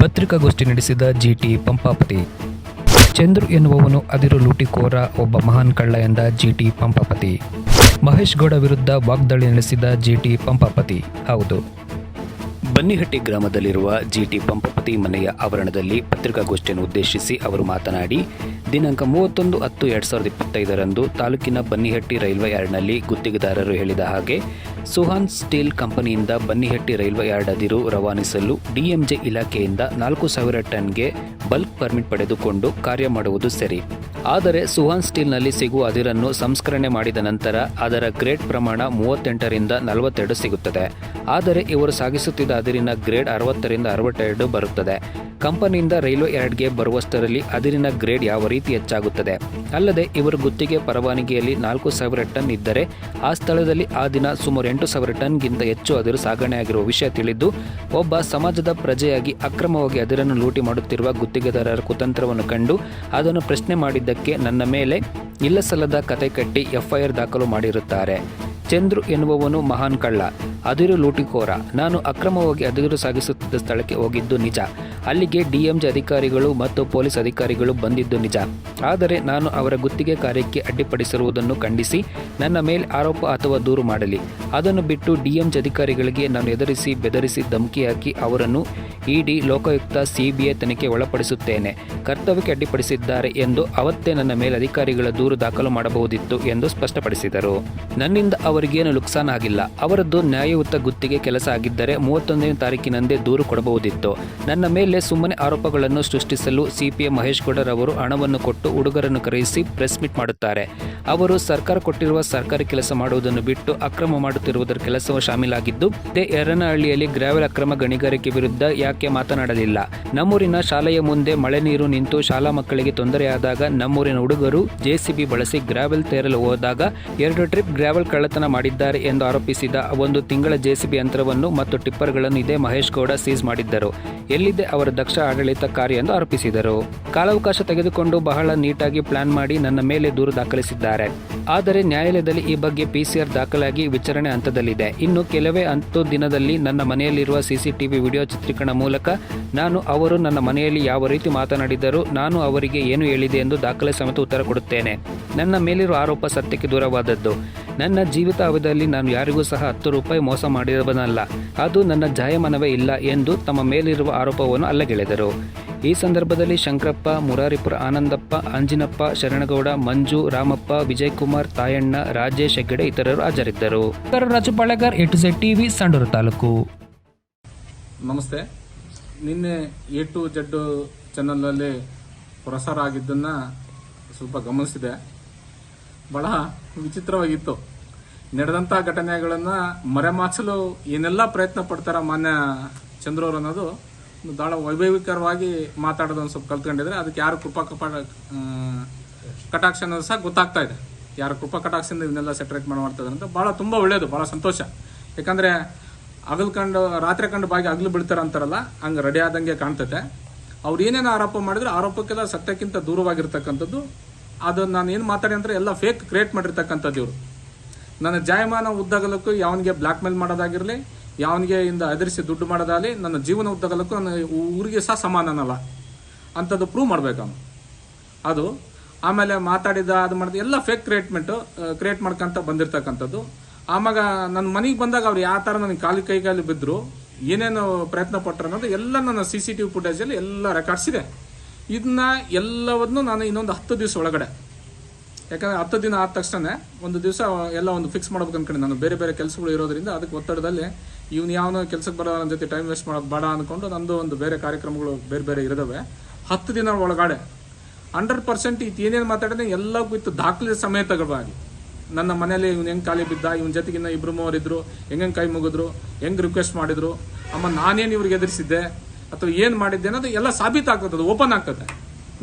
ಪತ್ರಿಕಾಗೋಷ್ಠಿ ನಡೆಸಿದ ಜಿಟಿ ಪಂಪಾಪತಿ. ಚಂದ್ರು ಎನ್ನುವವನು ಅದಿರು ಲೂಟಿಕೋರ ಒಬ್ಬ ಮಹಾನ್ ಕಳ್ಳ ಎಂದ ಜಿಟಿ ಪಂಪಾಪತಿ. ಮಹೇಶ್ ಗೌಡ ವಿರುದ್ಧ ವಾಗ್ದಾಳಿ ನಡೆಸಿದ ಜಿಟಿ ಪಂಪಾಪತಿ. ಹೌದು. ಬನ್ನಿಹಟ್ಟಿ ಗ್ರಾಮದಲ್ಲಿರುವ ಜಿಟಿ ಪಂಪಪತಿ ಮನೆಯ ಆವರಣದಲ್ಲಿ ಪತ್ರಿಕಾಗೋಷ್ಠಿಯನ್ನು ಉದ್ದೇಶಿಸಿ ಅವರು ಮಾತನಾಡಿ, ದಿನಾಂಕ ಮೂವತ್ತೊಂದು ಹತ್ತು ಎರಡು ಸಾವಿರದ ಇಪ್ಪತ್ತೈದರಂದು ತಾಲೂಕಿನ ಬನ್ನಿಹಟ್ಟಿ ರೈಲ್ವೆ ಯಾರ್ಡ್ನಲ್ಲಿ ಗುತ್ತಿಗೆದಾರರು ಹೇಳಿದ ಹಾಗೆ ಸುಹಾನ್ ಸ್ಟೀಲ್ ಕಂಪನಿಯಿಂದ ಬನ್ನಿಹಟ್ಟಿ ರೈಲ್ವೆ ಯಾರ್ಡ್ ಅದಿರು ರವಾನಿಸಲು ಡಿಎಂಜೆ ಇಲಾಖೆಯಿಂದ ನಾಲ್ಕು ಸಾವಿರ ಟನ್ಗೆ ಬಲ್ಕ್ ಪರ್ಮಿಟ್ ಪಡೆದುಕೊಂಡು ಕಾರ್ಯ ಮಾಡುವುದು ಸರಿ. ಆದರೆ ಸುಹಾನ್ ಸ್ಟೀಲ್ನಲ್ಲಿ ಸಿಗುವ ಅದಿರನ್ನು ಸಂಸ್ಕರಣೆ ಮಾಡಿದ ನಂತರ ಅದರ ಗ್ರೇಡ್ ಪ್ರಮಾಣ ಮೂವತ್ತೆಂಟರಿಂದ ನಲವತ್ತೆರಡು ಸಿಗುತ್ತದೆ. ಆದರೆ ಇವರು ಸಾಗಿಸುತ್ತಿದ್ದ ಅದಿರಿನ ಗ್ರೇಡ್ ಅರವತ್ತರಿಂದ ಅರವತ್ತೆರಡು ಬರುತ್ತದೆ. ಕಂಪನಿಯಿಂದ ರೈಲ್ವೆ ಯಾರ್ಡ್ಗೆ ಬರುವಷ್ಟರಲ್ಲಿ ಅದಿರಿನ ಗ್ರೇಡ್ ಯಾವ ರೀತಿ ಹೆಚ್ಚಾಗುತ್ತದೆ? ಅಲ್ಲದೆ ಇವರು ಗುತ್ತಿಗೆ ಪರವಾನಗಿಯಲ್ಲಿ ನಾಲ್ಕು ಸಾವಿರ ಟನ್ ಇದ್ದರೆ ಆ ಸ್ಥಳದಲ್ಲಿ ಆ ದಿನ ಸುಮಾರು ಎಂಟು ಸಾವಿರ ಟನ್ಗಿಂತ ಹೆಚ್ಚು ಅದಿರು ಸಾಗಣೆಯಾಗಿರುವ ವಿಷಯ ತಿಳಿದು, ಒಬ್ಬ ಸಮಾಜದ ಪ್ರಜೆಯಾಗಿ ಅಕ್ರಮವಾಗಿ ಅದಿರನ್ನು ಲೂಟಿ ಮಾಡುತ್ತಿರುವ ಗುತ್ತಿಗೆದಾರರ ಕುತಂತ್ರವನ್ನು ಕಂಡು, ಅದನ್ನು ಪ್ರಶ್ನೆ ಮಾಡಿದ್ದಕ್ಕೆ ನನ್ನ ಮೇಲೆ ಇಲ್ಲಸಲ್ಲದ ಕತೆ ಕಟ್ಟಿ ಎಫ್ಐಆರ್ ದಾಖಲು ಮಾಡಿರುತ್ತಾರೆ. ಚಂದ್ರು ಎನ್ನುವವನು ಮಹಾನ್ ಕಳ್ಳ. ಅದಿರು ಲೂಟಿಕೋರ ನಾನು ಅಕ್ರಮವಾಗಿ ಅದಿರು ಸಾಗಿಸುತ್ತಿದ್ದ ಸ್ಥಳಕ್ಕೆ ಹೋಗಿದ್ದು ನಿಜ. ಅಲ್ಲಿಗೆ ಡಿಎಂಜಿ ಅಧಿಕಾರಿಗಳು ಮತ್ತು ಪೊಲೀಸ್ ಅಧಿಕಾರಿಗಳು ಬಂದಿದ್ದು ನಿಜ. ಆದರೆ ನಾನು ಅವರ ಗುತ್ತಿಗೆ ಕಾರ್ಯಕ್ಕೆ ಅಡ್ಡಿಪಡಿಸಿರುವುದನ್ನು ಖಂಡಿಸಿ, ನನ್ನ ಮೇಲೆ ಆರೋಪ ಅಥವಾ ದೂರು ಮಾಡಲಿ. ಅದನ್ನು ಬಿಟ್ಟು ಡಿಎಂಜಿ ಅಧಿಕಾರಿಗಳಿಗೆ ನಾನು ಎದುರಿಸಿ ಬೆದರಿಸಿ ಧಮಕಿ ಹಾಕಿ ಅವರನ್ನು ಇಡಿ ಲೋಕಾಯುಕ್ತ ಸಿಬಿಐ ತನಿಖೆ ಒಳಪಡಿಸುತ್ತೇನೆ. ಕರ್ತವ್ಯಕ್ಕೆ ಅಡ್ಡಿಪಡಿಸಿದ್ದಾರೆ ಎಂದು ಅವತ್ತೇ ನನ್ನ ಮೇಲೆ ಅಧಿಕಾರಿಗಳ ದೂರು ದಾಖಲು ಮಾಡಬಹುದಿತ್ತು ಎಂದು ಸ್ಪಷ್ಟಪಡಿಸಿದರು. ನನ್ನಿಂದ ಅವರಿಗೇನು ನುಕ್ಸಾನ್ ಆಗಿಲ್ಲ. ಅವರದ್ದು ನ್ಯಾಯಯುತ ಗುತ್ತಿಗೆ ಕೆಲಸ ಆಗಿದ್ದರೆ ಮೂವತ್ತೊಂದನೇ ತಾರೀಕಿನಂದೇ ದೂರು ಕೊಡಬಹುದಿತ್ತು. ನನ್ನ ಮೇಲೆ ಸುಮ್ಮನೆ ಆರೋಪಗಳನ್ನು ಸೃಷ್ಟಿಸಲು ಸಿಪಿಎಂ ಮಹೇಶ್ ಅವರು ಹಣವನ್ನು ಕೊಟ್ಟು ಹುಡುಗರನ್ನು ಕರೆಯಿಸಿ ಪ್ರೆಸ್ ಮೀಟ್ ಮಾಡುತ್ತಾರೆ. ಅವರು ಸರ್ಕಾರ ಕೊಟ್ಟಿರುವ ಸರ್ಕಾರಿ ಕೆಲಸ ಮಾಡುವುದನ್ನು ಬಿಟ್ಟು ಅಕ್ರಮ ಮಾಡುತ್ತಿರುವುದರ ಕೆಲಸವು ಶಾಮೀಲಾಗಿದ್ದು ಇದೇ ಎರನಹಳ್ಳಿಯಲ್ಲಿ ಗ್ರಾವೆಲ್ ಅಕ್ರಮ ಗಣಿಗಾರಿಕೆ ವಿರುದ್ಧ ಯಾಕೆ ಮಾತನಾಡಲಿಲ್ಲ? ನಮ್ಮೂರಿನ ಶಾಲೆಯ ಮುಂದೆ ಮಳೆ ನೀರು ನಿಂತು ಶಾಲಾ ಮಕ್ಕಳಿಗೆ ತೊಂದರೆಯಾದಾಗ ನಮ್ಮೂರಿನ ಹುಡುಗರು ಜೆಸಿಬಿ ಬಳಸಿ ಗ್ರಾವೆಲ್ ತೇರಲು ಹೋದಾಗ ಎರಡು ಟ್ರಿಪ್ ಗ್ರಾವೆಲ್ ಕಳ್ಳತನ ಮಾಡಿದ್ದಾರೆ ಎಂದು ಆರೋಪಿಸಿದ ಒಂದು ತಿಂಗಳ ಜೆಸಿಬಿ ಯಂತ್ರವನ್ನು ಮತ್ತು ಟಿಪ್ಪರ್ಗಳನ್ನು ಇದೇ ಮಹೇಶ್ ಗೌಡ ಸೀಸ್ ಮಾಡಿದ್ದರು. ಎಲ್ಲಿದೆ ಅವರ ದಕ್ಷ ಆಡಳಿತ ಕಾರ್ಯ ಎಂದು ಆರೋಪಿಸಿದರು. ಕಾಲಾವಕಾಶ ತೆಗೆದುಕೊಂಡು ಬಹಳ ನೀಟಾಗಿ ಪ್ಲಾನ್ ಮಾಡಿ ನನ್ನ ಮೇಲೆ ದೂರು ದಾಖಲಿಸಿದ್ದಾರೆ. ಆದರೆ ನ್ಯಾಯಾಲಯದಲ್ಲಿ ಈ ಬಗ್ಗೆ ಪಿಸಿಆರ್ ದಾಖಲಾಗಿ ವಿಚಾರಣೆ ಹಂತದಲ್ಲಿದೆ. ಇನ್ನು ಕೆಲವೇ ಹತ್ತು ದಿನದಲ್ಲಿ ನನ್ನ ಮನೆಯಲ್ಲಿರುವ ಸಿಸಿಟಿವಿ ವಿಡಿಯೋ ಚಿತ್ರೀಕರಣ ಮೂಲಕ ನಾನು ಅವರು ನನ್ನ ಮನೆಯಲ್ಲಿ ಯಾವ ರೀತಿ ಮಾತನಾಡಿದರು ನಾನು ಅವರಿಗೆ ಏನು ಹೇಳಿದೆ ಎಂದು ದಾಖಲೆ ಸಮೇತ ಉತ್ತರ ಕೊಡುತ್ತೇನೆ. ನನ್ನ ಮೇಲಿರುವ ಆರೋಪ ಸತ್ಯಕ್ಕೆ ದೂರವಾದದ್ದು. ನನ್ನ ಜೀವಿತಾವಧಿಯಲ್ಲಿ ನಾನು ಯಾರಿಗೂ ಸಹ ಹತ್ತು ರೂಪಾಯಿ ಮೋಸ ಮಾಡಿರಬನಲ್ಲ ಅದು ನನ್ನ ಜಾಯಮಾನವೇ ಇಲ್ಲ ಎಂದು ತಮ್ಮ ಮೇಲಿರುವ ಆರೋಪವನ್ನು ಅಲ್ಲಗೆಳೆದರು. ಈ ಸಂದರ್ಭದಲ್ಲಿ ಶಂಕರಪ್ಪ ಮುರಾರಿಪುರ ಆನಂದಪ್ಪ ಅಂಜಿನಪ್ಪ ಶರಣಗೌಡ ಮಂಜು ರಾಮಪ್ಪ ವಿಜಯಕುಮಾರ್ ತಾಯಣ್ಣ ರಾಜೇಶ್ ಹೆಗ್ಗಡೆ ಇತರರು ಹಾಜರಿದ್ದರು. Raju Balegar A to Z TV Sandur taluk. ನಮಸ್ತೆ. ನಿನ್ನೆ ಎ ಟು ಜೆಡ್ ಚಾನಲ್ನಲ್ಲಿ ಪ್ರಸಾರ ಆಗಿದ್ದನ್ನ ಸ್ವಲ್ಪ ಗಮನಿಸಿದೆ. ಬಹಳ ವಿಚಿತ್ರವಾಗಿತ್ತು. ನಡೆದಂಥ ಘಟನೆಗಳನ್ನ ಮರೆಮಾಚಲು ಏನೆಲ್ಲ ಪ್ರಯತ್ನ ಪಡ್ತಾರ ಮಾನ್ಯ ಚಂದ್ರವ್ರು ಅನ್ನೋದು ಒಂದು ವೈಭವಿಕರವಾಗಿ ಮಾತಾಡೋದು ಒಂದು ಸ್ವಲ್ಪ ಕಲ್ತ್ಕೊಂಡಿದ್ರೆ ಅದಕ್ಕೆ ಯಾರು ಕೃಪಾ ಕಪ ಕಟಾಕ್ಷ ಅನ್ನೋದು ಸಹ ಗೊತ್ತಾಗ್ತಾ ಇದೆ. ಯಾರು ಕೃಪಾ ಕಟಾಕ್ಷದಿಂದ ಇವನ್ನೆಲ್ಲ ಸೆಟ್ರೇಟ್ ಮಾಡಿ ಅಂತ ಭಾಳ ತುಂಬ ಒಳ್ಳೆಯದು ಭಾಳ ಸಂತೋಷ. ಯಾಕಂದರೆ ಹಗಲು ಕಂಡು, ರಾತ್ರಿ ಕಂಡು ಬಾಗಿ ಹಗಲು ಬಿಡ್ತಾರೆ ಅಂತಾರಲ್ಲ, ಹಂಗೆ ರೆಡಿ ಆದಂಗೆ ಕಾಣ್ತೈತೆ. ಅವ್ರು ಏನೇನು ಆರೋಪ ಮಾಡಿದ್ರೆ ಆರೋಪಕ್ಕೆಲ್ಲ ಸತ್ಯಕ್ಕಿಂತ ದೂರವಾಗಿರ್ತಕ್ಕಂಥದ್ದು. ಅದು ನಾನು ಏನು ಮಾತಾಡಿ ಅಂದರೆ ಎಲ್ಲ ಫೇಕ್ ಕ್ರಿಯೇಟ್ ಮಾಡಿರ್ತಕ್ಕಂಥದ್ದು ಇವರು. ನನ್ನ ಜಾಯಮಾನ ಉದ್ದಗಲಕ್ಕೂ ಯಾವನಿಗೆ ಬ್ಲ್ಯಾಕ್ ಮೇಲ್ ಮಾಡೋದಾಗಿರಲಿ ಯಾವನಿಗೆ ಇಂದ ಎದುರಿಸಿ ದುಡ್ಡು ಮಾಡೋದಾಗಲಿ ನನ್ನ ಜೀವನ ಉದ್ದಗಲಕ್ಕೂ ನನ್ನ ಊರಿಗೆ ಸಹ ಸಮಾನನಲ್ಲ. ಅಂಥದ್ದು ಪ್ರೂವ್ ಮಾಡಬೇಕು ಅದು ಆಮೇಲೆ ಮಾತಾಡಿದ ಅದು ಮಾಡಿದ ಎಲ್ಲ ಫೇಕ್ ಕ್ರಿಯೇಟ್ಮೆಂಟು ಕ್ರಿಯೇಟ್ ಮಾಡ್ಕೊಂತ ಬಂದಿರ್ತಕ್ಕಂಥದ್ದು. ಆಮಾಗ ನನ್ನ ಮನೆಗೆ ಬಂದಾಗ ಅವ್ರು ಯಾವ ಥರ ನನಗೆ ಕಾಲಿ ಕೈ ಕಾಲಿ ಬಿದ್ದರು ಏನೇನು ಪ್ರಯತ್ನ ಪಟ್ಟರು ಅನ್ನೋದು ಎಲ್ಲ ನನ್ನ ಸಿ ಸಿ ಟಿ ವಿ ಫುಟೇಜಲ್ಲಿ ಎಲ್ಲ ರೆಕಾರ್ಡ್ಸ್ ಇದೆ. ಇದನ್ನ ಎಲ್ಲವನ್ನು ನಾನು ಇನ್ನೊಂದು ಹತ್ತು ದಿವಸ ಒಳಗಡೆ. ಯಾಕಂದರೆ ಹತ್ತು ದಿನ ಆದ ತಕ್ಷಣ ಒಂದು ದಿವಸ ಎಲ್ಲ ಒಂದು ಫಿಕ್ಸ್ ಮಾಡ್ಬೇಕು ಅನ್ಕೊಂಡು ನಾನು. ಬೇರೆ ಬೇರೆ ಕೆಲಸಗಳು ಇರೋದ್ರಿಂದ ಅದಕ್ಕೆ ಒತ್ತಡದಲ್ಲಿ ಇವ್ನು ಯಾವನೋ ಕೆಲಸಕ್ಕೆ ಬರೋ ನನ್ನ ಜೊತೆ ಟೈಮ್ ವೇಸ್ಟ್ ಮಾಡೋದು ಬೇಡ ಅನ್ಕೊಂಡು ನಂದು ಒಂದು ಬೇರೆ ಕಾರ್ಯಕ್ರಮಗಳು ಬೇರೆ ಬೇರೆ ಇರೋದವೆ. ಹತ್ತು ದಿನ ಒಳಗಡೆ ಹಂಡ್ರೆಡ್ ಪರ್ಸೆಂಟ್ ಇದು ಏನೇನು ಮಾತಾಡಿದ್ರೆ ಎಲ್ಲ ಇತ್ತು. ದಾಖಲೆ ಸಮೇತಗಳಾಗಿ. ನನ್ನ ಮನೇಲಿ ಇವ್ನು ಹೆಂಗ್ ಖಾಲಿ ಬಿದ್ದ, ಇವನ ಜೊತೆಗಿನ್ನ ಇಬ್ಬರು ಮೂವರು ಇದ್ರು ಹೆಂಗ್ ಕೈ ಮುಗಿದ್ರು, ಹೆಂಗ್ ರಿಕ್ವೆಸ್ಟ್ ಮಾಡಿದ್ರು, ಅಮ್ಮ ನಾನೇನು ಇವ್ರಿಗೆ ಎದುರಿಸಿದ್ದೆ, ಅಥವಾ ಏನು ಮಾಡಿದ್ದೆ ಅನ್ನೋದು ಎಲ್ಲ ಸಾಬೀತಾಗ್ತದೆ ಅದು ಓಪನ್ ಆಗ್ತದೆ.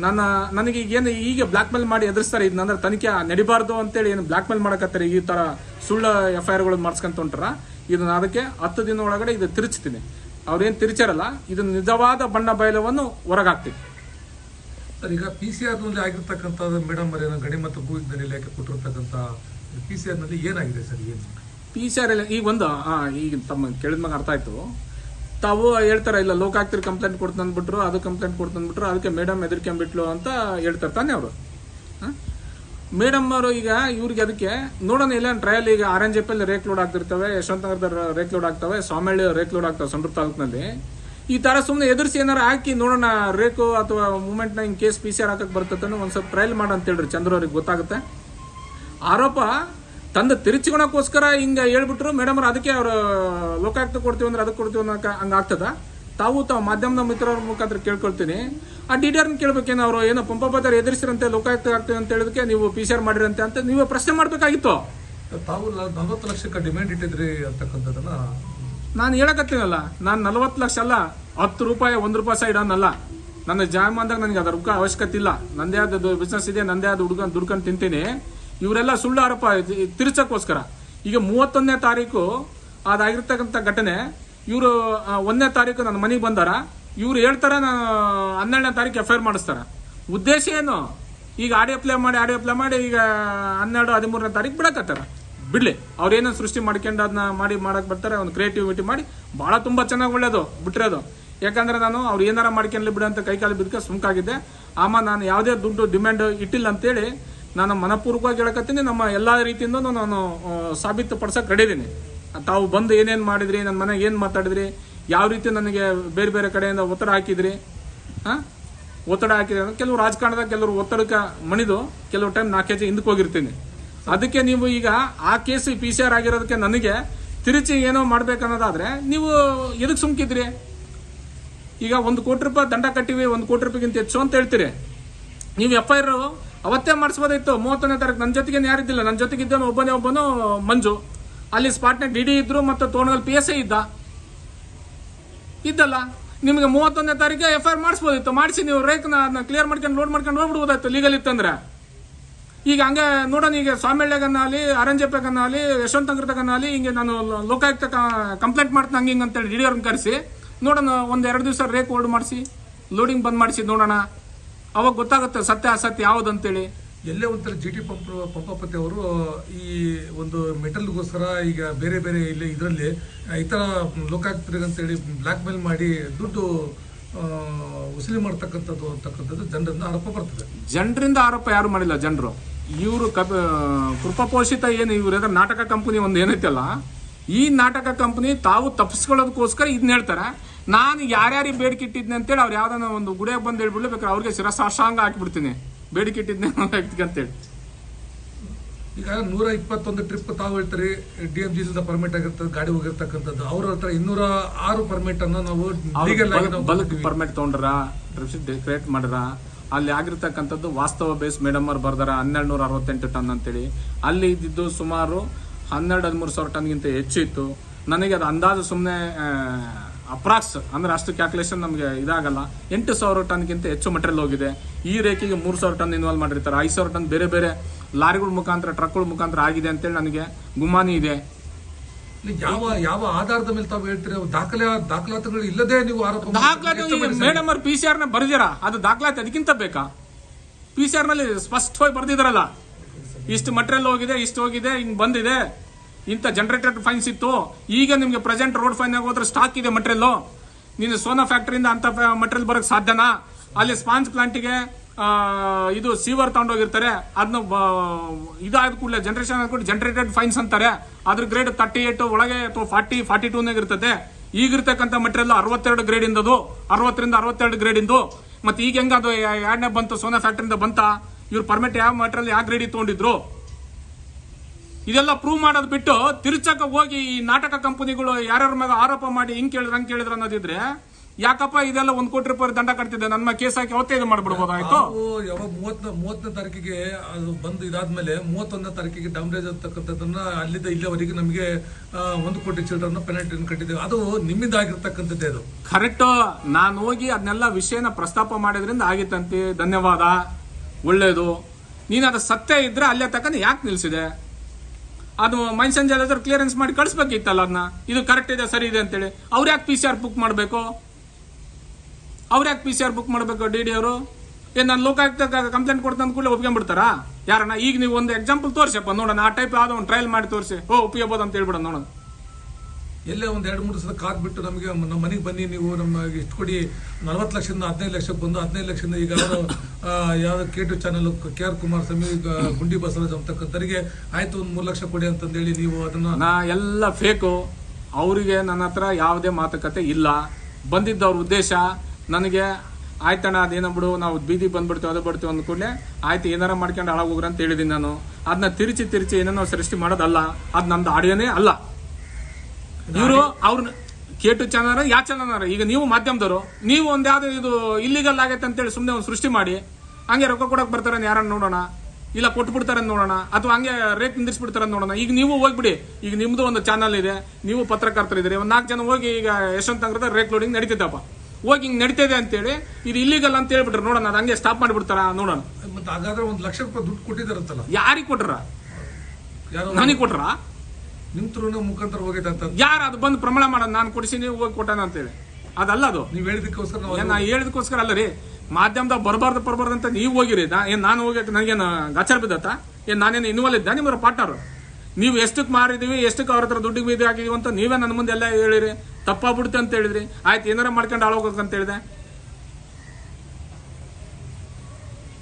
ನನ್ನ, ನನಗೆ ಈಗ ಏನು ಈಗ ಬ್ಲಾಕ್ ಮೇಲ್ ಮಾಡಿ ಎದುರಿಸ್ತಾರೆ ಇದನ್ನ ತನಿಖೆ ನಡಿಬಾರ್ದು ಅಂತೇಳಿ ಏನು ಬ್ಲಾಕ್ ಮೇಲ್ ಮಾಡಕತ್ತಾರೆ ಈ ತರ ಸುಳ್ಳು ಎಫ್ ಐ ಆರ್ಗಳು ಮಾಡಿಸ್ಕೊಂತ ಹೊಂಟಾರ. ಇದನ್ನ ಅದಕ್ಕೆ ಹತ್ತು ದಿನ ಒಳಗಡೆ ಇದು ತಿರುಚ್ತೀನಿ. ಅವ್ರೇನ್ ತಿರುಚಾರಲ್ಲ ಇದು ನಿಜವಾದ ಬಣ್ಣ ಬಯಲವನ್ನು ಹೊರಗಾಕ್ತೀನಿ. ಸರ್ ಈಗ ಪಿ ಸಿ ಆರ್ನಲ್ಲಿ ಆಗಿರ್ತಕ್ಕಂಥ ಮೇಡಮ್ ಅವರೇನು ಗಣಿ ಮತ್ತು ಭೂ ವಿಜ್ಞಾನ ಇಲಾಖೆ ಕೊಟ್ಟಿರ್ತಕ್ಕಂಥ ಪಿ ಸಿ ಆರ್ನಲ್ಲಿ ಏನಾಗಿದೆ ಸರ್ ಏನು? ಪಿ ಸಿ ಆರ್ ಈಗ ಒಂದು ಆ, ಈಗ ತಮ್ಮ ಕೇಳಿದ ಮ್ಯಾಗ ಅರ್ಥ ಆಯಿತು. ತಾವು ಹೇಳ್ತಾರೆ ಇಲ್ಲ ಲೋಕಾಯುಕ್ತರು ಕಂಪ್ಲೇಂಟ್ ಕೊಡ್ತಂದ್ಬಿಟ್ರು ಅದು ಕಂಪ್ಲೇಂಟ್ ಕೊಡ್ತಂದ್ಬಿಟ್ರು ಅದಕ್ಕೆ ಮೇಡಮ್ ಎದುರ್ಕೊಂಬಿಟ್ಲು ಅಂತ ಹೇಳ್ತಾರೆ ತಾನೇ ಅವರು. ಮೇಡಮ್ ಅವರು ಈಗ ಇವ್ರಿಗೆ ಅದಕ್ಕೆ, ನೋಡೋಣ ಇಲ್ಲ ಟ್ರಯಲ್ ಈಗ ಆರೆಂಜ್ ಅಲ್ಲಿ ರೇಕ್ ಲೋಡ್ ಆಗ್ತಿರ್ತವೆ ಯಶವಂತ ನಗರದ ರೇಕ್ ಲೋಡ್ ಆಗ್ತವೆ, ಸ್ವಾಮಿಹಳ್ಳಿ ರೇಕ್ ಲೋಡ್ ಆಗ್ತವೆ ಸಂಡೂರು ತಾಲೂಕಿನಲ್ಲಿ. ಈ ತರ ಸುಮ್ಮನೆ ಎದುರಿಸಿ ಏನಾರ ಹಾಕಿ ನೋಡೋಣ ರೇಕು ಅಥವಾ ಮೂಮೆಂಟ್ನ in case P C R ಹಾಕಕ್ ಬರ್ತದೆ ಒಂದ್ ಸ್ವಲ್ಪ ಟ್ರಯಲ್ ಮಾಡ ಅಂತ ಹೇಳ್ರಿ. ಚಂದ್ರ ಅವ್ರಿಗೆ ಗೊತ್ತಾಗುತ್ತೆ. ಆರೋಪ ತಂದ ತಿರುಚಿಕೊಳಕ್ಕೋಸ್ಕರ ಹಿಂಗ ಹೇಳ್ಬಿಟ್ರು. ಮೇಡಮ್ ಅದಕ್ಕೆ ಅವರು, ಲೋಕಾಯುಕ್ತ ಕೊಡ್ತೀವಿ ಅಂದ್ರೆ ಅದಕ್ಕೆ ಕೊಡ್ತೀವಿ ಅನ್ನೋಕೆ ಹಂಗ ಆಗ್ತದ? ತಾವು ತಾವು ಮಾಧ್ಯಮದ ಮಿತ್ರರ ಮುಖಾಂತರ ಕೇಳ್ಕೊಳ್ತೀನಿ. ಆ ಡಿ ಡಿ ಆರ್ನ ಕೇಳ್ಬೇಕೇನು ಅವರು? ಏನೋ ಪಂಪಪತ್ತರ ಎದುರಿಸಿರಂತೆ ಲೋಕಾಯುಕ್ತ ಆಗ್ತೀವಿ ಅಂತ ಹೇಳಿದಕ್ಕೆ ನೀವು ಪಿ ಸಿ ಆರ್ ಮಾಡಿರಂತೆ ಅಂತ ನೀವು ಪ್ರಶ್ನೆ ಮಾಡ್ಬೇಕಾಗಿತ್ತು. ತಾವು ನಲವತ್ತು ಲಕ್ಷಕ್ಕೆ ಡಿಮ್ಯಾಂಡ್ ಇಟ್ಟಿದ್ರಿ ಅಂತಕ್ಕಂಥದ್ದನ್ನ ನಾನು ಹೇಳಕತ್ತೀನಲ್ಲ ನಾನು ನಲವತ್ತು ಲಕ್ಷ ಅಲ್ಲ ಹತ್ತು ರೂಪಾಯಿ ಒಂದು ರೂಪಾಯಿ ಸೈಡ್ ಅನ್ನಲ್ಲ ನನ್ನ ಜಾಯಮಾನದಾಗ ನನಗೆ ಅದರ ರೂಪಾಯಿ ಅವಶ್ಯಕತೆ ಇಲ್ಲ. ನಂದೇ ಆದ ಬಿಸ್ನೆಸ್ ಇದೆ ನಂದೇ ಆದ ಹುಡುಗ ದುಡ್ಕೊಂಡು ತಿಂತೀನಿ. ಇವರೆಲ್ಲ ಸುಳ್ಳು ಆರೋಪ ತಿರ್ಚಕ್ಕೋಸ್ಕರ. ಈಗ ಮೂವತ್ತೊಂದನೇ ತಾರೀಕು ಅದಾಗಿರ್ತಕ್ಕಂಥ ಘಟನೆ ಇವರು ಒಂದನೇ ತಾರೀಕು ನನ್ನ ಮನೆಗೆ ಬಂದಾರ. ಇವ್ರು ಹೇಳ್ತಾರೆ ನಾನು ಹನ್ನೆರಡನೇ ತಾರೀಕು ಎಫ್ ಐ ಮಾಡಿಸ್ತಾರ. ಉದ್ದೇಶ ಏನು? ಈಗ ಆಡಿಯೋ ಪ್ಲೇ ಮಾಡಿ ಆಡಿಯೋ ಪ್ಲೇ ಮಾಡಿ, ಈಗ ಹನ್ನೆರಡು, ಹದಿಮೂರನೇ ತಾರೀಕು ಬಿಡಕತ್ತಾರ. ಬಿಡ್ಲಿ ಅವ್ರೇನೋ ಸೃಷ್ಟಿ ಮಾಡ್ಕೊಂಡು ಅದನ್ನ ಮಾಡಿ, ಮಾಡಕ್ ಬರ್ತಾರೆ ಒಂದು ಕ್ರಿಯೇಟಿವಿಟಿ ಮಾಡಿ ಬಹಳ ತುಂಬಾ ಚೆನ್ನಾಗಿ ಒಳ್ಳೇದು ಬಿಟ್ಟಿರೋದು ಯಾಕಂದ್ರೆ ನಾನು ಅವ್ರು ಏನಾರ ಮಾಡ್ಕೊಂಡ್ಲಿ ಬಿಡು ಅಂತ ಕೈಕಾಲು ಬಿದ್ದಕ್ಕೆ ಸುಮ್ಕಾಗಿದ್ದೆ. ಆಮ, ನಾನು ಯಾವುದೇ ದುಡ್ಡು ಡಿಮ್ಯಾಂಡ್ ಇಟ್ಟಿಲ್ಲ ಅಂತೇಳಿ ನಾನು ಮನಪೂರ್ವಕವಾಗಿ ಹೇಳಕತ್ತೀನಿ. ನಮ್ಮ ಎಲ್ಲಾ ರೀತಿಯಿಂದ ನಾನು ಸಾಬೀತು ಪಡ್ಸಕ್ ರೆಡಿ ಇದೀನಿ. ತಾವು ಬಂದು ಏನೇನ್ ಮಾಡಿದ್ರಿ ನನ್ನ ಮನೆಗೆ ಏನು ಮಾತಾಡಿದ್ರಿ ಯಾವ ರೀತಿ ನನಗೆ ಬೇರೆ ಬೇರೆ ಕಡೆಯಿಂದ ಒತ್ತಡ ಹಾಕಿದ್ರಿ? ಹಾಂ? ಒತ್ತಡ ಹಾಕಿದ್ರೆ ಕೆಲವು ರಾಜಕಾರಣದಾಗ ಕೆಲವರು ಒತ್ತಡಕ್ಕೆ ಮಣಿದು ಕೆಲವು ಟೈಮ್ ನಾಲ್ಕು ಕೆಜಿ ಹಿಂದಕ್ಕೆ ಹೋಗಿರ್ತೀನಿ. ಅದಕ್ಕೆ ನೀವು ಈಗ ಆ ಕೇಸ್ ಪಿ ಸಿ ಆರ್ ಆಗಿರೋದಕ್ಕೆ ನನಗೆ ತಿರುಚಿ ಏನೋ ಮಾಡ್ಬೇಕನ್ನೋದಾದ್ರೆ ನೀವು ಎದಕ್ ಸುಮ್ಕಿದ್ರಿ? ಈಗ ಒಂದು ಕೋಟಿ ರೂಪಾಯಿ ದಂಡ ಕಟ್ಟಿವಿ, ಒಂದು ಕೋಟಿ ರೂಪಾಯಿಗಿಂತ ಹೆಚ್ಚು ಅಂತ ಹೇಳ್ತೀರಿ. ನೀವು ಎಫ್ ಐ ಆರ್ ಅವತ್ತೇ ಮಾಡಿಸ್ಬೋದಿತ್ತು ಮೂವತ್ತನೇ ತಾರೀಕು ನನ್ನ ಜೊತೆಗೆ ಯಾರಿದ್ದಿಲ್ಲ. ನನ್ನ ಜೊತೆಗೆ ಇದ್ದವನು ಒಬ್ಬನೇ ಒಬ್ಬನು ಮಂಜು. ಅಲ್ಲಿ ಸ್ಪಾಟ್ನಾಗ ಡಿ ಡಿ ಇದ್ರು ಮತ್ತು ತೋಣದಲ್ಲಿ ಪಿ ಎಸ್ ಐ ಇದ್ದ. ಇದ್ದಲ್ಲ? ನಿಮಗೆ ಮೂವತ್ತೊಂದನೇ ತಾರೀಕು ಎಫ್ ಐ ಆರ್ ಮಾಡಿಸ್ಬೋದಿತ್ತು. ಮಾಡಿಸಿ ನೀವು ರೇಕ್ನ ಅದನ್ನ ಕ್ಲಿಯರ್ ಮಾಡ್ಕೊಂಡು ಲೋಡ್ ಮಾಡ್ಕೊಂಡು ಹೋಗ್ಬಿಡ್ಬೋದಾಯ್ತು ಲೀಗಲ್ ಇತ್ತಂದ್ರೆ. ಈಗ ಹಂಗೆ ನೋಡೋಣ, ಈಗ ಸ್ವಾಮಿಳ್ಯಾಗನ್ನಾಲಿ ಅರಂಜಪ್ಪಗನ್ನಾಲಿ ಯಶವಂತ ನಗರದಾಗನ್ನಾಲಿ ಹಿಂಗೆ ನಾನು ಲೋಕಾಯುಕ್ತ ಕಂಪ್ಲೇಂಟ್ ಮಾಡ್ತೀನಿ ಹಂಗೆ ಹಿಂಗೆ ಅಂತೇಳಿ ಡಿ ಅವ್ರನ್ನ ಕರೆಸಿ. ನೋಡೋಣ, ಒಂದು ಎರಡು ದಿವಸ ರೇಕ್ ಹೋಲ್ಡ್ ಮಾಡಿಸಿ ಲೋಡಿಂಗ್ ಬಂದ್ ಮಾಡಿಸಿ ನೋಡೋಣ. ಅವಾಗ ಗೊತ್ತಾಗುತ್ತೆ ಸತ್ಯ ಅಸತ್ಯ ಯಾವ್ದು ಅಂತೇಳಿ. ಎಲ್ಲೇ ಒಂಥರ ಜಿ ಟಿ ಪಂಪ್ ಪಂಪಾಪತಿ ಅವರು ಈ ಒಂದು ಮೆಟಲ್ಗೋಸ್ಕರ ಈಗ ಬೇರೆ ಬೇರೆ ಇಲ್ಲಿ ಇದರಲ್ಲಿ ಇತರ ಲೋಕಾಯುಕ್ತರಿಗೆ ಅಂತೇಳಿ ಬ್ಲ್ಯಾಕ್ ಮೇಲ್ ಮಾಡಿ ದುಡ್ಡು ವಸೂಲಿ ಮಾಡ್ತಕ್ಕಂಥದ್ದು ಅಂತಕ್ಕಂಥದ್ದು ಜನರಿಂದ ಆರೋಪ ಬರ್ತದೆ. ಜನರಿಂದ ಆರೋಪ ಯಾರು ಮಾಡಿಲ್ಲ ಜನರು? ಇವರು ಕೃಪಪೋಷಿತ ಏನು ಇವ್ರ ನಾಟಕ ಕಂಪನಿ ಒಂದು ಏನೈತಲ್ಲ ಈ ನಾಟಕ ಕಂಪನಿ ತಾವು ತಪ್ಪಿಸ್ಕೊಳ್ಳೋದಕ್ಕೋಸ್ಕರ ಇದನ್ನ ಹೇಳ್ತಾರೆ. ನಾನು ಯಾರ್ಯಾರಿಗೆ ಬೇಡಿಕೆ ಇಟ್ಟಿದ್ನೆ ಅಂತೇಳಿ ಅವ್ರು ಯಾವ್ದಾನ ಒಂದು ಗುಡಿಯಾಗ ಬಂದು ಹೇಳ್ಬಿಡ್ಲಿ ಬೇಕಾದ್ರೆ ಅವ್ರಿಗೆ ಶಿರಸಾಷ್ಟಾಂಗ ಹಾಕಿಬಿಡ್ತೀನಿ. ಬೇಡಿಕೆ ಇಟ್ಟಿದ್ನೆ ಅಂತೇಳಿ ಈಗ ನೂರ ಇಪ್ಪತ್ತೊಂದು ಟ್ರಿಪ್ ತಾವು ಹೇಳ್ತಾರೆ ಡಿ ಎಂ ಜಿಯಿಂದ ಪರ್ಮಿಟ್ ಆಗಿರ್ತದೆ ಗಾಡಿ ಹೋಗಿರ್ತಕ್ಕಂಥದ್ದು. ಅವ್ರ ಹತ್ರ ಇನ್ನೂರ ಆರು ಪರ್ಮಿಟ್ ಅನ್ನ ನಾವು ಬಲ್ಕ್ ಪರ್ಮಿಟ್ ತಗೊಂಡ್ರ ಕ್ರಿಯೇಟ್ ಮಾಡ್ರ ಅಲ್ಲಿ ಆಗಿರ್ತಕ್ಕಂಥದ್ದು ವಾಸ್ತವ ಬೇಸ್ ಮೇಡಮ್ ಅವ್ರು ಬರ್ದಾರ ಹನ್ನೆರಡು ನೂರ ಅರವತ್ತೆಂಟು ಟನ್ ಅಂತೇಳಿ. ಅಲ್ಲಿ ಇದ್ದಿದ್ದು ಸುಮಾರು ಹನ್ನೆರಡು ಹದಿಮೂರು ಸಾವಿರ ಟನ್ಗಿಂತ ಹೆಚ್ಚು ಇತ್ತು. ನನಗೆ ಅದು ಅಂದಾಜು ಸುಮ್ಮನೆ ಅಪ್ರಾಕ್ಸ್ ಅಂದ್ರೆ ಅಷ್ಟು ಕ್ಯಾಲ್ಕುಲೇಷನ್ ನಮಗೆ ಇದಾಗಲ್ಲ. ಎಂಟು ಸಾವಿರ ಟನ್ಗಿಂತ ಹೆಚ್ಚು ಮಟೀರಿಯಲ್ ಹೋಗಿದೆ. ಈ ರೇಖೆಗೆ ಮೂರು ಸಾವಿರ ಟನ್ ಇನ್ವಾಲ್ವ್ ಮಾಡಿರ್ತಾರೆ. ಐದು ಸಾವಿರ ಟನ್ ಬೇರೆ ಬೇರೆ ಲಾರಿಗಳ ಮುಖಾಂತರ ಟ್ರಕ್ಗಳ ಮುಖಾಂತರ ಆಗಿದೆ ಅಂತೇಳಿ ನನಗೆ ಗುಮಾನಿ ಇದೆ. ಯಾವ ಯಾವ ಆಧಾರದ ಮೇಲೆ ತಾವು ಹೇಳ್ತೀರಿ? ದಾಖಲೆ ದಾಖಲಾತಿಗಳು ಇಲ್ಲದೆ ನೀವು ಆರೋಪ ಮೇಡಮ್ ಅವ್ರು ಪಿ ಸಿ ಆರ್ನ ಬರ್ದಿರ? ಅದು ದಾಖಲಾತಿ ಅದಕ್ಕಿಂತ ಬೇಕಾ? ಪಿ ಸಿ ಆರ್ನಲ್ಲಿ ಸ್ಪಷ್ಟವಾಗಿ ಬರ್ದಿದಾರಲ್ಲ. ಇಷ್ಟು ಮಟೀರಿಯಲ್ ಹೋಗಿದೆ ಇಷ್ಟು ಹೋಗಿದೆ ಹಿಂಗ್ ಬಂದಿದೆ. ಇಂಥ ಜನರೇಟೆಡ್ ಫೈನ್ಸ್ ಇತ್ತು. ಈಗ ನಿಮಗೆ ಪ್ರೆಸೆಂಟ್ ರೋಡ್ ಫೈನ್ ಹೋದ್ರೆ ಸ್ಟಾಕ್ ಇದೆ ಮಟೀರಿಯಲ್ ನೀನು ಸೋನಾ ಫ್ಯಾಕ್ಟರಿಯಿಂದ ಅಂತ ಮಟೀರಿಯಲ್ ಬರೋಕ್ ಸಾಧ್ಯನಾ? ಅಲ್ಲಿ ಸ್ಪಾಂಜ್ ಪ್ಲಾಂಟಿಗೆ ಇದು ಸೀವರ್ ತಗೊಂಡೋಗಿರ್ತಾರೆ. ಅದನ್ನ ಇದಾದ ಕೂಡಲೇ ಜನರೇಷನ್ ಕೂಡಲೇ ಜನರೇಟೆಡ್ ಫೈನ್ಸ್ ಅಂತಾರೆ. ಅದ್ರ ಗ್ರೇಡ್ ತರ್ಟಿ ಏಟ್ ಒಳಗೆ ಅಥವಾ ಫಾರ್ಟಿ ಫಾರ್ಟಿ ಟೂನಾಗ ಇರ್ತದೆ. ಈಗಿರ್ತಕ್ಕಂಥ ಮಟೀರಿಯಲ್ ಅರವತ್ತೆರಡು ಗ್ರೇಡ್ ಇಂದದು. ಅರವತ್ತರಿಂದ ಅರವತ್ತೆರಡು ಗ್ರೇಡ್ ಇಂದು. ಮತ್ತೆ ಈಗ ಹೆಂಗ ಅದು ಎರಡನೇ ಬಂತು, ಸೋನಾ ಫ್ಯಾಕ್ಟರಿಯಿಂದ ಬಂತ? ಇವ್ರು ಪರ್ಮಿಟ್ ಯಾವ ಮಟೀರಿಯಲ್ ಯಾವ ಗ್ರೇಡ್ ತಗೊಂಡಿದ್ರು? ಇದೆಲ್ಲ ಪ್ರೂವ್ ಮಾಡೋದು ಬಿಟ್ಟು ತಿರುಚಕ ಹೋಗಿ ಈ ನಾಟಕ ಕಂಪನಿಗಳು ಯಾರ್ಯಾರ ಮೇಲೆ ಆರೋಪ ಮಾಡಿ ಹಿಂಗ್ ಕೇಳಿದ್ರ ಹಂಗ್ ಕೇಳಿದ್ರ ಅನ್ನೋದಿದ್ರೆ ಯಾಕಪ್ಪ ಇದೆಲ್ಲ ಒಂದ್ ಕೋಟಿ ರೂಪಾಯಿ ದಂಡ ಕಟ್ತಿದ್ದೆ ನನ್ನ ಕೇಸ್ ಹಾಕಿ ಅವತ್ತೇ ಇದು ಮಾಡ್ಬಿಡ್ಬೋದಾಯ್ತು ಯಾವಾಗ ಮೂವತ್ತ ಮೂವತ್ತನೇ ತಾರೀಕಿಗೆ ಅದು ಬಂದು ಇದಾದ್ಮೇಲೆ ಮೂವತ್ತೊಂದನೇ ತಾರೀಕಿಗೆ ಡೌನ್ರೇಜ್ ಅಂತಕ್ಕಂಥದ್ದನ್ನ ಅಲ್ಲಿಂದ ಇಲ್ಲಿವರೆಗೆ ನಮಗೆ ಒಂದು ಕೋಟಿ ಚಿಲ್ಡ್ರನ್ನ ಪೆನಾಲ್ಟಿ ಕಟ್ಟಿದ್ದೇವೆ. ಅದು ನಿಮ್ಮಿಂದ ಆಗಿರ್ತಕ್ಕಂಥದ್ದೇ ಅದು. ಕರೆಕ್ಟ್ ನಾನು ಹೋಗಿ ಅದನ್ನೆಲ್ಲ ವಿಷಯನ ಪ್ರಸ್ತಾಪ ಮಾಡಿದ್ರಿಂದ ಆಗಿತ್ತಂತೆ. ಧನ್ಯವಾದ. ಒಳ್ಳೇದು. ನೀನು ಅದು ಸತ್ಯ ಇದ್ರೆ ಅಲ್ಲೇ ತಕನ ಯಾಕೆ ನಿಲ್ಸಿದೆ? ಅದು ಮೈನ್ಸಂಜೆ ಕ್ಲಿಯರೆನ್ಸ್ ಮಾಡಿ ಕಳಿಸ್ಬೇಕಿತ್ತಲ್ಲ ಅದನ್ನ ಇದು ಕರೆಕ್ಟ್ ಇದೆ, ಸರಿ ಇದೆ ಅಂತೇಳಿ. ಅವ್ರು ಯಾಕೆ ಪಿ ಸಿ ಆರ್ ಬುಕ್ ಮಾಡಬೇಕು? ಅವ್ರು ಯಾಕೆ ಪಿ ಸಿ ಆರ್ ಬುಕ್ ಮಾಡಬೇಕು ಡಿ ಡಿ ಅವರು? ಏನ್ ನಾನು ಲೋಕಾಯುಕ್ತ ಕಂಪ್ಲೇಂಟ್ ಕೊಡ್ತಂದ ಕೂಡಲೇ ಒಪ್ಕೊಂಡ್ಬಿಡ್ತಾರಾ? ಯಾರನ್ನ ಈಗ ನೀವು ಒಂದು ಎಕ್ಸಾಂಪಲ್ ತೋರಿಸಪ್ಪ, ನೋಡೋಣ. ಆ ಟೈಪ್ ಯಾವ್ದೋ ಒಂದು ಟ್ರಯಲ್ ಮಾಡಿ ತೋರಿಸಿ. ಓ ಉಪಯೋಗ ಅಂತ ಹೇಳ್ಬಿಡೋಣ, ನೋಡೋಣ. ಎಲ್ಲೇ ಒಂದು ಎರಡು, ಮೂರು ಸಲ ಕಾದ್ ಬಿಟ್ಟು ನಮಗೆ ನಮ್ಮ ಮನೆಗೆ ಬನ್ನಿ ನೀವು ನಮ್ಮ ಇಷ್ಟು ಕೊಡಿ. ನಲವತ್ತು ಲಕ್ಷದಿಂದ ಹದಿನೈದು ಲಕ್ಷಕ್ಕೆ ಬಂದು ಹದಿನೈದು ಲಕ್ಷದಿಂದ ಈಗ ಅವರು ಯಾವ್ದು K two channel K R Kumaraswamy ಈಗ ಗುಂಡಿ ಬಸವರಾಜ್ ಅಂತಕ್ಕಂಥವ್ರಿಗೆ ಆಯ್ತು ಒಂದು ಮೂರು ಲಕ್ಷ ಕೊಡಿ ಅಂತಂದೇಳಿ ನೀವು ಅದನ್ನ ನಾ ಎಲ್ಲ ಫೇಕು. ಅವರಿಗೆ ನನ್ನ ಹತ್ರ ಯಾವುದೇ ಮಾತುಕತೆ ಇಲ್ಲ. ಬಂದಿದ್ದವ್ರ ಉದ್ದೇಶ ನನಗೆ, ಆಯ್ತಣ್ಣ, ಅದೇನೋ ಬಿಡು, ನಾವು ಬೀದಿ ಬಂದ್ಬಿಡ್ತೀವಿ, ಅದು ಬಿಡ್ತೀವಿ ಅಂದ ಕೂಡಲೇ ಆಯ್ತು, ಏನಾರ ಮಾಡ್ಕೊಂಡು ಹಾಳಾಗೋಗ್ರ ಅಂತ ಹೇಳಿದ್ದೀನಿ ನಾನು. ಅದನ್ನ ತಿರುಚಿ ತಿರುಚಿ ಏನೇನೋ ಸೃಷ್ಟಿ ಮಾಡೋದಲ್ಲ. ಅದು ನಂದು ಆಡಿಯೋನೇ ಅಲ್ಲ. ಇವರು ಅವ್ರನ್ನ ಕೇಟು ಚಾನಲ್ ಯಾ ಚಾನಲ್ ಈಗ ನೀವು ಮಾಧ್ಯಮದವರು ನೀವು ಒಂದ್ ಯಾವ್ದು ಇದು ಇಲ್ಲಿಗಲ್ ಆಗೈತೆ ಅಂತೇಳಿ ಸುಮ್ಮನೆ ಒಂದು ಸೃಷ್ಟಿ ಮಾಡಿ ಹಂಗೆ ರೊಕ್ಕ ಕೊಡಕ್ ಬರ್ತಾರೆ ಯಾರನ್ನ ನೋಡೋಣ ಇಲ್ಲ ಕೊಟ್ಟು ಬಿಡ್ತಾರೆ ನೋಡೋಣ ಅಥವಾ ಹಂಗೆ ರೇಟ್ ನಿಂದಿಸ್ಬಿಡ್ತಾರೆ ನೋಡೋಣ ಈಗ ನೀವು ಹೋಗ್ಬಿಡಿ. ಈಗ ನಿಮ್ದು ಒಂದು ಚಾನಲ್ ಇದೆ ನೀವು ಪತ್ರಕರ್ತರಿದ್ದೀರಿ ಒಂದು ನಾಲ್ಕು ಜನ ಹೋಗಿ ಈಗ ಯಶವಂತ ನಗರದ ರೇಟ್ ಲೋಡಿಂಗ್ ನಡೀತಿದ್ದಪ್ಪ. ಹೋಗಿ ಹಿಂಗೆ ನಡೀತಿದೆ ಅಂತೇಳಿ ಇದು ಇಲ್ಲಿಗಲ್ ಅಂತ ಹೇಳ್ಬಿಟ್ರೆ ನೋಡೋಣ ಅದು ಹಂಗೆ ಸ್ಟಾಪ್ ಮಾಡಿಬಿಡ್ತಾರ ನೋಡೋಣ. ಮತ್ತೆ ಹಾಗಾದ್ರೆ ಒಂದು ಲಕ್ಷ ರೂಪಾಯಿ ದುಡ್ಡು ಕೊಟ್ಟಿದ್ದಾರಂತಲ್ಲ? ಯಾರಿಗೆ ಕೊಟ್ರ? ಯಾರು ನನಗೆ ಕೊಟ್ರ? ನಿಮ್ ಥ್ರೂ ಮುಖಾಂತರ ಹೋಗೈತೆ ಅಂತ. ಯಾರು ಅದು ಬಂದು ಪ್ರಮಾಣ ಮಾಡೋದು ನಾನು ಕೊಡಿಸಿನಿ ಹೋಗಿ ಕೊಟ್ಟಾನ ಅಂತೇಳಿ. ಅದಲ್ಲ ಅದು. ನೀವು ಹೇಳಿದಕ್ಕೋಸ್ಕರ ನಾ ಹೇಳಿದಕ್ಕೋಸ್ಕರ ಅಲ್ಲ ರೀ. ಮಾಧ್ಯಮದಾಗ ಬರಬಾರ್ದು ಬರಬಾರ್ದು ಅಂತ ನೀವು ಹೋಗಿರಿ. ನಾ ಏನು ನಾನು ಹೋಗಕ್ಕೆ ನನಗೇನು ಗಾಚಾರ ಬಿದ್ದತ್ತ? ಏನು ನಾನೇನು ಇನ್ವಾಲ್ ಇದ್ದ? ನಿಮ್ಮರ ಪಾರ್ಟ್ನರ್ ನೀವು ಎಷ್ಟಕ್ಕೆ ಮಾರಿದೀವಿ ಎಷ್ಟಕ್ಕೆ ಅವ್ರ ಹತ್ರ ದುಡ್ಡಿಗೆ ಬೀದಿ ಹಾಕಿದೀವಿ ಅಂತ ನೀವೇ ನನ್ನ ಮುಂದೆ ಎಲ್ಲ ಹೇಳಿರಿ. ತಪ್ಪಾಗ್ಬಿಡುತ್ತೆ ಅಂತ ಹೇಳಿದ್ರಿ. ಆಯ್ತು ಏನಾರ ಮಾಡ್ಕೊಂಡು ಹಾಳೋಗಕ್ಕೆ ಅಂತ ಹೇಳಿದೆ.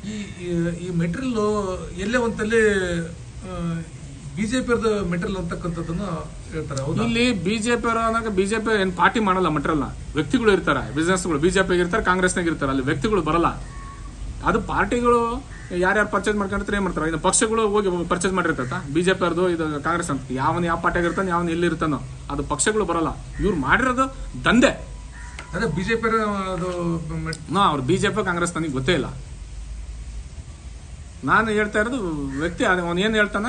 ಈ ಈ- ಈ ಮೆಟೀರಿಯಲ್ ಎಲ್ಲೇ ಒಂದಲ್ಲಿ ಬಿಜೆಪಿ ಮೆಟೀರಿಯಲ್ ಅಂತಕ್ಕಂಥದ್ದನ್ನ ಹೇಳ್ತಾರೆ ಇಲ್ಲಿ ಬಿಜೆಪಿ ಬಿಜೆಪಿ ಏನ್ ಪಾರ್ಟಿ ಮಾಡಲ್ಲ ಮಟ್ರಲ್ಲ ವ್ಯಕ್ತಿಗಳು ಇರ್ತಾರೆ ಬಿಸ್ನೆಸ್ಗಳು ಬಿಜೆಪಿ ಇರ್ತಾರೆ ಕಾಂಗ್ರೆಸ್ನಾಗ ಇರ್ತಾರೆ. ಅಲ್ಲಿ ವ್ಯಕ್ತಿಗಳು ಬರಲ್ಲ. ಅದು ಪಾರ್ಟಿಗಳು ಯಾರ್ಯಾರು ಪರ್ಚೇಸ್ ಮಾಡ್ಕೊಂಡಿರ್ತಾರೆ ಏನ್ ಮಾಡ್ತಾರೆ? ಇದು ಪಕ್ಷಗಳು ಹೋಗಿ ಪರ್ಚೇಸ್ ಮಾಡಿರ್ತೈತ? ಬಿಜೆಪಿ ಅವ್ರದ್ದು ಇದು ಕಾಂಗ್ರೆಸ್ ಅಂತ. ಯಾವನ್ ಯಾವ ಪಾರ್ಟಿಯಾಗ ಇರ್ತಾನೆ ಯಾವನ್ ಎಲ್ಲಿ ಇರ್ತಾನೋ. ಅದು ಪಕ್ಷಗಳು ಬರಲ್ಲ. ಇವ್ರು ಮಾಡಿರೋದು ದಂಧೆ. ಅದೇ ಬಿಜೆಪಿ ಅವ್ರು ಬಿಜೆಪಿ ಕಾಂಗ್ರೆಸ್ ನನಗೆ ಗೊತ್ತೇ ಇಲ್ಲ. ನಾನು ಹೇಳ್ತಾ ಇರೋದು ವ್ಯಕ್ತಿ ಅವನು ಏನು ಹೇಳ್ತಾನ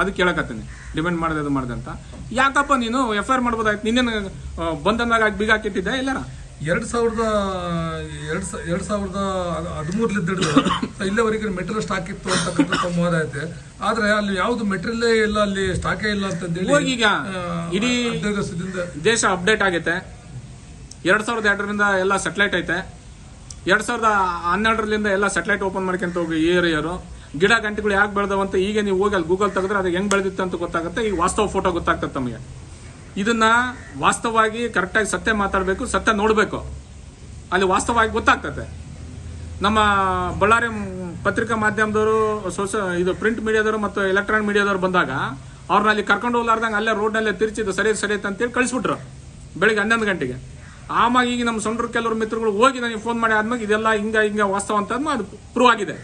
ಅದು ಕೇಳಕತ್ತೀನಿ. ಡಿಪೆಂಡ್ ಮಾಡಿದೆ ಅದು ಮಾಡಿದೆ ಅಂತ. ಯಾಕಪ್ಪ ನೀನು ಎಫ್ ಐ ಆರ್ ಮಾಡ್ಬೋದಾಯ್ತು? ನಿನ್ನೇನು ಬಂಧನದಾಗ ಬೀಗ ಹಾಕಿಟ್ಟಿದ್ದೆ ಇಲ್ಲಾರ ಎರಡು ಸಾವಿರದ ಎರಡು ಸ ಎರಡು ಸಾವಿರದ ಹದಿಮೂರ್ಲಿದ್ದ ಹಿಡಿದು ಇಲ್ಲಿವರೆಗೆ ಮೆಟೀರಿಯಲ್ ಸ್ಟಾಕ್ ಇತ್ತು ಅಂತಕ್ಕಂಥ ಸಂವಾದ ಐತೆ. ಆದ್ರೆ ಅಲ್ಲಿ ಯಾವ್ದು ಮೆಟೀರಿಯಲ್ ಇಲ್ಲ ಅಲ್ಲಿ ಸ್ಟಾಕೇ ಇಲ್ಲ ಅಂತಂದೇಳಿ ಹೋಗಿ ಈಗ ಇಡೀ ದೇಶ ಅಪ್ಡೇಟ್ ಆಗೈತೆ. ಎರಡು ಸಾವಿರದ ಎರಡರಿಂದ ಎಲ್ಲ ಸೆಟ್ಲೈಟ್ ಐತೆ. ಎರಡ್ ಸಾವಿರದ ಹನ್ನೆರಡರಿಂದ ಎಲ್ಲ ಸೆಟಲೈಟ್ ಓಪನ್ ಮಾಡ್ಕೊಂತ ಹೋಗಿ ಇಯರ್ ಗಿಡ ಗಂಟೆಗಳು ಯಾಕೆ ಬೆಳೆದವಂತ ಈಗ ನೀವು ಹೋಗಿ ಅಲ್ಲಿ ಗೂಗಲ್ ತೆಗೆದ್ರೆ ಅದು ಹೆಂಗ್ ಬೆಳೆದಿತ್ತು ಅಂತ ಗೊತ್ತಾಗುತ್ತೆ. ಈ ವಾಸ್ತವ ಫೋಟೋ ಗೊತ್ತಾಗ್ತದೆ ತಮಗೆ. ಇದನ್ನ ವಾಸ್ತವವಾಗಿ ಕರೆಕ್ಟಾಗಿ ಸತ್ಯ ಮಾತಾಡಬೇಕು, ಸತ್ಯ ನೋಡಬೇಕು. ಅಲ್ಲಿ ವಾಸ್ತವವಾಗಿ ಗೊತ್ತಾಗ್ತದೆ. ನಮ್ಮ ಬಳ್ಳಾರಿ ಪತ್ರಿಕಾ ಮಾಧ್ಯಮದವರು ಸೋಶ ಇದು ಪ್ರಿಂಟ್ ಮೀಡಿಯಾದವರು ಮತ್ತು ಎಲೆಕ್ಟ್ರಾನಿಕ್ ಮೀಡಿಯಾದವರು ಬಂದಾಗ ಅವ್ರನ್ನ ಅಲ್ಲಿ ಕರ್ಕೊಂಡು ಹೋಗ್ಲಾರ್ದಂಗೆ ಅಲ್ಲೇ ರೋಡ್ನಲ್ಲೇ ತಿರ್ಚಿದ್ದು ಸರಿ ಸರಿ ಅಂತೇಳಿ ಕಳಿಸ್ಬಿಟ್ರು. ಬೆಳಿಗ್ಗೆ ಹನ್ನೊಂದು ಗಂಟೆಗೆ. ಆಮಾಗ ಈಗ ನಮ್ಮ ಸೊಂಡ್ರು ಕೆಲವರು ಮಿತ್ರಗಳು ಹೋಗಿ ನನಗೆ ಫೋನ್ ಮಾಡಿ ಆದ್ಮೇಲೆ ಇದೆಲ್ಲ ಹಿಂಗ ಹಿಂಗ ವಾಸ್ತವ ಅಂತ ಅದು ಪ್ರೂವ್ ಆಗಿದೆ.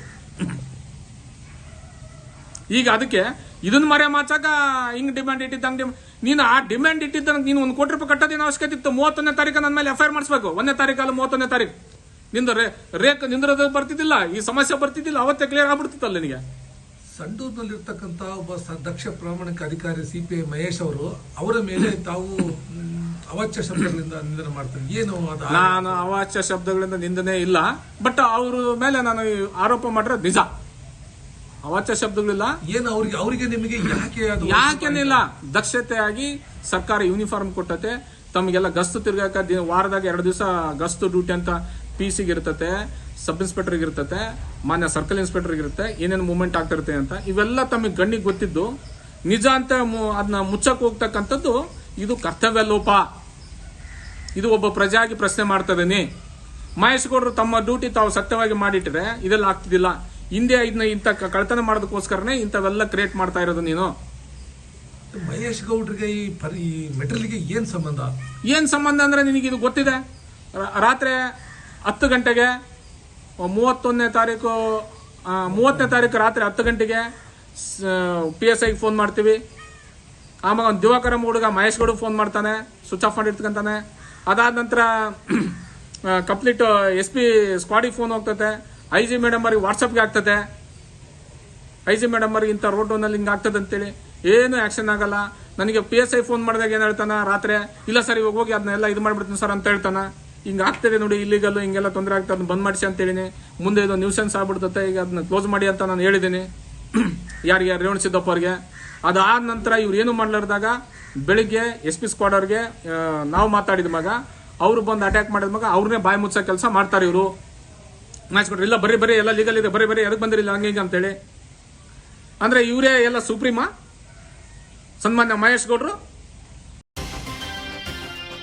ಈಗ ಅದಕ್ಕೆ ಇದನ್ನ ಮರೆ ಮಾಚಾಕ ಹಿಂಗ್ ಡಿಮ್ಯಾಂಡ್ ಇಟ್ಟಿದ್ದಂಗೆ ನೀನು ಆ ಡಿಮ್ಯಾಂಡ್ ಇಟ್ಟಿದ್ದ ನೀನು ಒಂದು ಕೋಟಿ ರೂಪಾಯಿ ಕಟ್ಟೋದೇನು ಅವಶ್ಯಕತೆ ಇತ್ತು? ಮೂವತ್ತೊಂದನೇ ತಾರೀಕು ನನ್ನ ಮೇಲೆ ಎಫ್ ಐ ಆರ್ ಮಾಡಿಸ್ಬೇಕು. ಒಂದನೇ ತಾರೀಕಲ್ಲ ಮೂವತ್ತೊಂದನೇ ತಾರೀಕು. ನಿಂದ ರೇ ರೇಕ್ ನಿಂದ್ರದ ಬರ್ತಿದ್ದಿಲ್ಲ. ಈ ಸಮಸ್ಯೆ ಬರ್ತಿದ್ದಿಲ್ಲ. ಅವತ್ತೇ ಕ್ಲಿಯರ್ ಆಗ್ಬಿಡ್ತಿತ್ತಲ್ಲ ನಿನಗೆ. ಸಂಡೂರಿನಲ್ಲಿರ್ತಕ್ಕಂಥ ಒಬ್ಬ ದಕ್ಷ ಪ್ರಾಮಾಣಿಕ ಅಧಿಕಾರಿ ಸಿ ಪಿ ಐ ಮಹೇಶ್ ಅವರು ಅವರ ಮೇಲೆ ತಾವು ಅವಾಚ್ಯ ಶಬ್ದಗಳಿಂದ ನಿಂದನೆ ಮಾಡ್ತಾರೆ. ಏನು ಅದು? ನಾನು ಅವಾಚ್ಯ ಶಬ್ದಗಳಿಂದ ನಿಂದನೆ ಇಲ್ಲ ಬಟ್ ಅವ್ರ ಮೇಲೆ ನಾನು ಆರೋಪ ಮಾಡಿರೋದು ನಿಜ. ಅವಾಚ್ಯ ಶಬ್ದಗಳಿಲ್ಲ. ಏನು ಅವ್ರಿಗೆ ಅವರಿಗೆ ನಿಮಗೆ ಯಾಕೆ ಅದು ಯಾಕೆನಿಲ್ಲ? ದಕ್ಷತೆಯಾಗಿ ಸರ್ಕಾರ ಯೂನಿಫಾರ್ಮ್ ಕೊಟ್ಟತೆ ತಮಗೆಲ್ಲ ಗಸ್ತು ತಿರ್ಗಾಕ ದಿನ ವಾರದಾಗ ಎರಡು ದಿವಸ ಗಸ್ತು ಡ್ಯೂಟಿ ಅಂತ ಪಿ ಸಿಗೆ ಇರ್ತತೆ. ಸಬ್ ಇನ್ಸ್ಪೆಕ್ಟರ್ ಇರ್ತತೆ ಮಾನ್ಯ ಸರ್ಕಲ್ ಇನ್ಸ್ಪೆಕ್ಟರ್ ಇರುತ್ತೆ ಏನೇನು ಮೂವ್ಮೆಂಟ್ ಆಗ್ತಿರುತ್ತೆ ಅಂತ ಇವೆಲ್ಲ ತಮಗೆ ಗಣ್ಣಿಗೆ ಗೊತ್ತಿದ್ದು ನಿಜ ಅಂತ ಅದನ್ನ ಮುಚ್ಚಕ್ ಹೋಗ್ತಕ್ಕಂಥದ್ದು ಇದು ಕರ್ತವ್ಯ ಲೋಪ. ಇದು ಒಬ್ಬ ಪ್ರಜೆಯಾಗಿ ಪ್ರಶ್ನೆ ಮಾಡ್ತದೇನೆ. ಮಹೇಶ್ ಗೌಡರು ತಮ್ಮ ಡ್ಯೂಟಿ ತಾವು ಸತ್ಯವಾಗಿ ಮಾಡಿಟ್ರೆ ಇದೆಲ್ಲ ಆಗ್ತಿದ್ದಿಲ್ಲ. ಹಿಂದೆ ಇದನ್ನ ಇಂಥ ಕಳ್ತನ ಮಾಡೋದಕ್ಕೋಸ್ಕರನೇ ಇಂಥವೆಲ್ಲ ಕ್ರಿಯೇಟ್ ಮಾಡ್ತಾ ಇರೋದು ನೀನು. ಮಹೇಶ್ ಗೌಡ್ರಿಗೆ ಈ ಪರಿ ಮೆಟೀರಿಯಲ್ಗೆ ಏನ್ ಸಂಬಂಧ? ಏನ್ ಸಂಬಂಧ ಅಂದ್ರೆ ನಿನಗೆ ಇದು ಗೊತ್ತಿದೆ ರಾತ್ರಿ ಹತ್ತು ಗಂಟೆಗೆ ಮೂವತ್ತೊಂದನೇ ತಾರೀಕು ಮೂವತ್ತನೇ ತಾರೀಕು ರಾತ್ರಿ ಹತ್ತು ಗಂಟೆಗೆ ಪಿ ಎಸ್ ಐಗೆ ಫೋನ್ ಮಾಡ್ತೀವಿ. ಆಮೇಲೆ ಒಂದು ದಿವಾಕರ ಹುಡುಗ ಮಹೇಶ್ ಫೋನ್ ಮಾಡ್ತಾನೆ ಸ್ವಿಚ್ ಆಫ್ ಮಾಡಿ ಇಟ್ಕೊಂತಾನೆ ಅದಾದ ನಂತರ ಕಂಪ್ಲೀಟ್ ಎಸ್ ಪಿ ಸ್ಕ್ವಾಡಿಗೆ ಫೋನ್ ಹೋಗ್ತತೆ. ಐ ಜಿ ಮೇಡಮ್ ಅವ್ರಿಗೆ ವಾಟ್ಸಪ್ಗೆ ಆಗ್ತದೆ ಐ ಜಿ ಮೇಡಮ್ ಅವ್ರಿಗೆ ಇಂಥ ರೋಡ್ನಲ್ಲಿ ಹಿಂಗೆ ಆಗ್ತದೆ ಅಂತೇಳಿ. ಏನು ಆ್ಯಕ್ಷನ್ ಆಗಲ್ಲ. ನನಗೆ ಪಿ ಎಸ್ ಐ ಫೋನ್ ಮಾಡಿದಾಗ ಏನು ಹೇಳ್ತಾನೆ? ರಾತ್ರಿ, ಇಲ್ಲ ಸರ್, ಇವಾಗ ಹೋಗಿ ಅದನ್ನೆಲ್ಲ ಇದು ಮಾಡಿಬಿಡ್ತೀನಿ ಸರ್ ಅಂತ ಹೇಳ್ತಾನ. ಹಿಂಗೆ ಆಗ್ತದೆ ನೋಡಿ ಇಲ್ಲಿಗಲ್ಲ ಹಿಂಗೆಲ್ಲ ತೊಂದರೆ ಆಗ್ತದೆ ಅದನ್ನ ಬಂದ್ ಮಾಡಿಸಿ ಅಂತ ಹೇಳಿನಿ ಮುಂದೆ ಇದು ನ್ಯೂಸೆನ್ಸ್ ಆಗ್ಬಿಡ್ತತೆ, ಈಗ ಅದನ್ನ ಕ್ಲೋಸ್ ಮಾಡಿ ಅಂತ ನಾನು ಹೇಳಿದ್ದೀನಿ ಯಾರಿಗೆ ರೇವಣ ಸಿದ್ದಪ್ಪ ಅವ್ರಿಗೆ. ಅದಾದ ನಂತರ ಇವ್ರು ಏನು ಮಾಡ್ಲಾರ್ದಾಗ, ಬೆಳಿಗ್ಗೆ ಎಸ್ ಪಿ ಸ್ಕ್ವಾಡ್ ಅವ್ರಿಗೆ ನಾವು ಮಾತಾಡಿದ ಮಗ, ಅವ್ರು ಬಂದು ಅಟ್ಯಾಕ್ ಮಾಡಿದ ಮಗ ಅವ್ರನ್ನೇ ಬಾಯಿ ಮುಚ್ಚೋ ಕೆಲಸ ಮಾಡ್ತಾರೆ ಇವರು. ಮಾಡಿಸ್ಕೊಟ್ರು ಇಲ್ಲ ಬರೀ ಬರೀ ಎಲ್ಲ ಲೀಗಲ್ ಇದೆ ಬರೀ ಬರೀ ಎದಕ್ಕೆ ಬಂದಿರಲಿಲ್ಲ ಹಂಗೆ, ಹಿಂಗೆ ಅಂತೇಳಿ. ಅಂದ್ರೆ ಇವರೇ ಎಲ್ಲ ಸುಪ್ರೀಮಾ, ಸನ್ಮಾನ್ಯ ಮಹೇಶ್ ಗೌಡ್ರು